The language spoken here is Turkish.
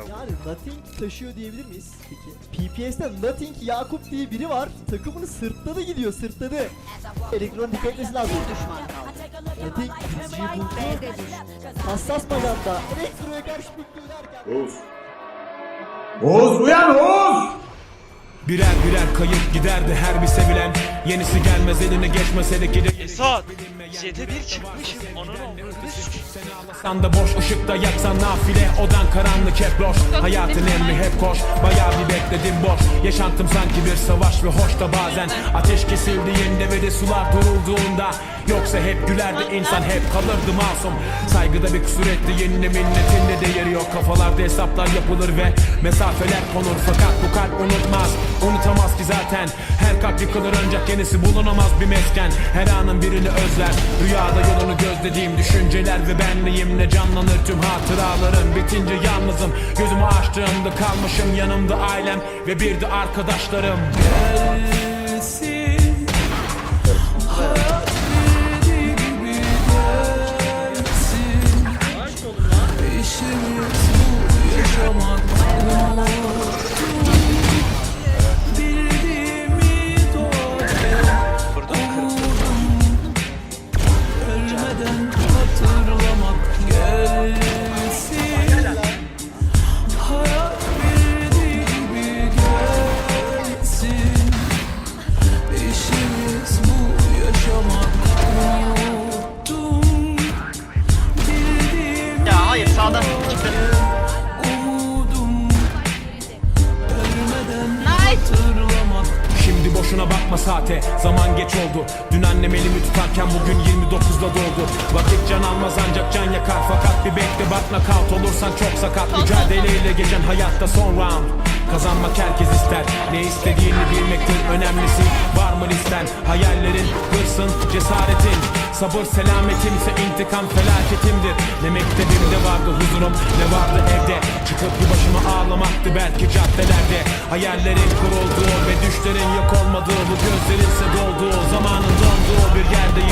Yani Nothing taşıyor diyebilir miyiz peki? PPS'te Nothing Yakup diye biri var. Takımını sırtladı gidiyor sırtladı. Elektron dikkat etmesi lazım. Nothing krizciyi buldu. Hassas maganda. Elektroya karşı büktü derken. Oğuz. Oğuz uyan Oğuz! Birer birer kayıp giderdi her bir sevilen Yenisi gelmez eline geçmese de gide Esat. Jet'e bir çıkmışım. Seni ağlasan da boş ışıkta yaksan nafile. Odan karanlık hep loş Hayatın emri hep koş. Bayağı bir bekledim boş. Yaşantım sanki bir savaş ve hoş da bazen. Ateş kesildiğinde ve de sular durulduğunda. Yoksa hep gülerdi insan hep kalırdı masum. Saygıda bir kusur etti yenine minnetin de değeri yok. Kafalarda hesaplar yapılır ve mesafeler konur. Fakat bu kalp unutmaz unutamaz ki zaten. Her kalp yıkılır ancak yenisi bulunamaz bir mesken. Her anın birini özler Rüyada yolunu gözlediğim düşünceler ve benliğimle canlanır tüm hatıralarım. Bitince yalnızım gözümü açtığımda kalmışım yanımda ailem ve bir de arkadaşlarım. Gelsin hayat yaşamak Sağdan çıktı. Şimdi boşuna bakma saate. Zaman geç oldu. Dün annem elimi tutarken bugün 29'da doldu Vakit can almaz ancak can yakar. Fakat bir bekle bak nakavt olursan çok sakat. Mücadeleyle geçen hayatta son round Kazanmak herkes ister. Ne istediğini bilmektir önemlisi Var mı listen? Hayallerin, hırsın, cesaretin. Sabır selametimse intikam felaketimdir. Ne mektebimde vardı huzurum ne vardı evde. Çıkıp bir başıma ağlamaktı belki caddelerde. Hayallerin kurulduğu ve düşlerin yok olmadığı Bu gözlerinse dolduğu zamanın donduğu bir yerdeyim